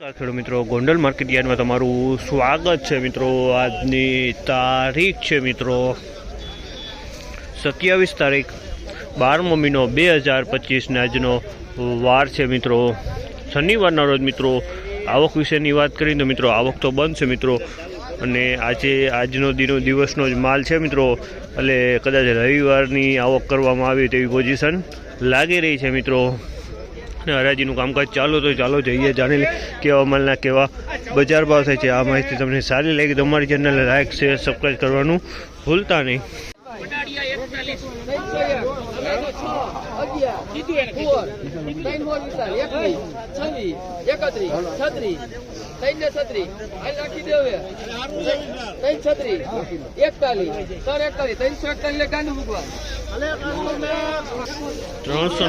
ખેડૂત મિત્રો, ગોંડલ માર્કેટ યાર્ડમાં તમારું સ્વાગત છે મિત્રો. આજની તારીખ છે મિત્રો સત્યાવીસ તારીખ, બારમો મહિનો બે હજાર પચીસને આજનો વાર છે મિત્રો. શનિવારના રોજ મિત્રો આવક વિશેની વાત કરીએ તો મિત્રો આવક તો બંધ છે મિત્રો. અને આજે આજનો દિનો, દિવસનો જ માલ છે મિત્રો. એટલે કદાચ રવિવારની આવક કરવામાં આવી તેવી પોઝિશન લાગી રહી છે મિત્રો. અને હરાજીનું કામકાજ ચાલુ તો ચાલો જઈએ જાણી લઈએ કેવા માલના કેવા બજાર ભાવ થાય છે આ માહિતી તમને સારી લાગી તો અમારી ચેનલને લાઈક શેર સબસ્ક્રાઈબ કરવાનું ભૂલતા નહીં ત્રણસો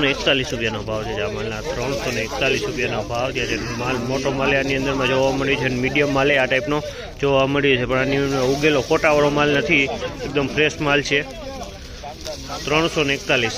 ને એકતાલીસ રૂપિયાનો ભાવ છે આ માલના ત્રણસો ને એકતાલીસ રૂપિયાનો ભાવ છે. માલ મોટો માલે આની અંદરમાં જોવા મળ્યો છે અને મીડિયમ માલે આ ટાઈપનો જોવા મળ્યો છે. પણ આની ઉગેલો ખોટાવાળો માલ નથી. એકદમ ફ્રેશ માલ છે. ત્રણસો ને એકતાલીસ.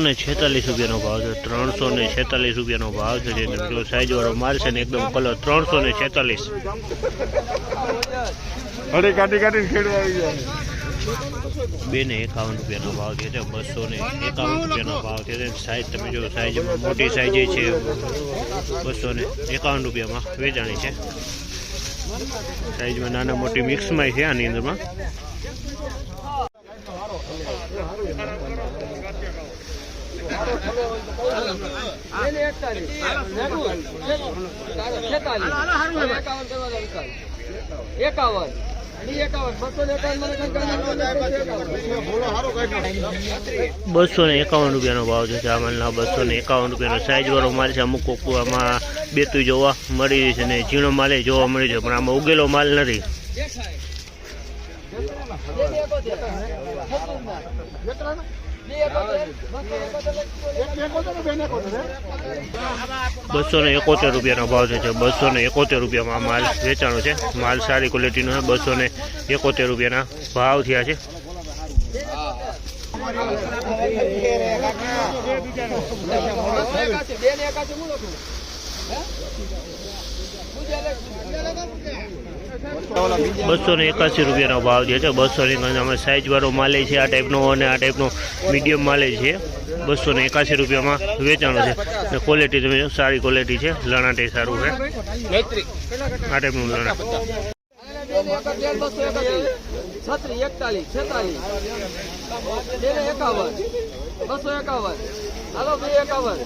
ને છેતાલીસ રૂપિયાનો ભાવ છે. ત્રણસો ને છેતાલીસ રૂપિયાનો ભાવ છે. જે મિત્રો સાઈઝવાળો માલ છે ને એકદમ કલર ત્રણસો ને છેતાલીસ. અરે કાઢી કાઢી ખેડવા આવી જાય બે ને એકાવન રૂપિયાનો ભાવ છે. બસો ને એકાવન રૂપિયાનો ભાવ છે. સાઈઝ તમે જો સાઈઝમાં મોટી સાઈઝ છે. બસો ને એકાવન રૂપિયામાં વેચાણી છે. સાઈઝમાં નાના મોટી મિક્સમાં છે આની અંદરમાં. બસો ને એકાવન રૂપિયાનો ભાવ છે આ બસો ને એકાવન રૂપિયાનો સાઈઝવાળો મારે છે, અમુક કોક આમાં બેતું જોવા મળી રહી છે ને ઝીણો માલે જોવા મળી છે, પણ આમાં ઉગેલો માલ નથી. બસો ને એકોતેર રૂપિયાનો ભાવ છે બસો ને એકોતેર રૂપિયામાં માલ વેચાણો છે. માલ સારી ક્વોલિટીનો છે બસો ને એકોતેર રૂપિયાના ભાવ થયા છે. બેન એકાશી બોલો લખું બસો ને એકાસી રૂપિયાનો ભાવ જે છે બસો ની અમે સાઈઝવાળો માલે છે આ ટાઈપનો અને આ ટાઈપનો મીડિયમ માલે છે. બસો ને એકાસી રૂપિયામાં વેચાણો છે. અને ક્વોલિટી તમે સારી ક્વોલિટી છે. લણાટે સારું છે. આ ટાઈપનું લણા છત્રી એકતાલીસ છેતાલીસ એકાવન બસો એકાવન હાલો બે એકાવન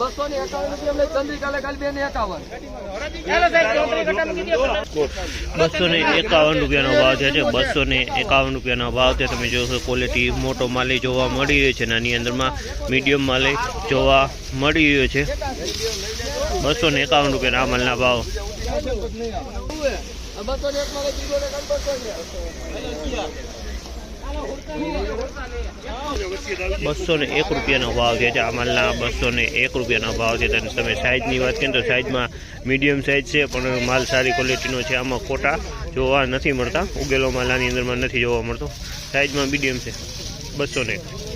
બસો ને એકાવન અમને ચંદ્રિકાલે કાલે બેન એકાવન બસો ને એકાવન રૂપિયાનો ભાવ છે છે બસો ને એકાવન રૂપિયાનો ભાવ છે. તમે જોશો ક્વોલિટી મોટો માલી જોવા મળી રહ્યો છે. નાની અંદરમાં મીડિયમ માલે જોવા મળી રહ્યો છે. બસો ને એકાવન રૂપિયાના આ માલના ભાવ. બસો ને એક માં ત્રીજો ને રૂપિયાનો ભાવ છે આ માલના બસો ને એક રૂપિયાનો ભાવ છે. અને તમે સાઈઝની વાત કરીએ તો સાઈઝમાં મીડિયમ સાઈઝ છે, પણ માલ સારી ક્વોલિટીનો છે. આમાં ખોટા જોવા નથી મળતા. ઉગેલો માલ આની અંદરમાં નથી જોવા મળતો. સાઈઝમાં મીડિયમ છે બસો ને એક.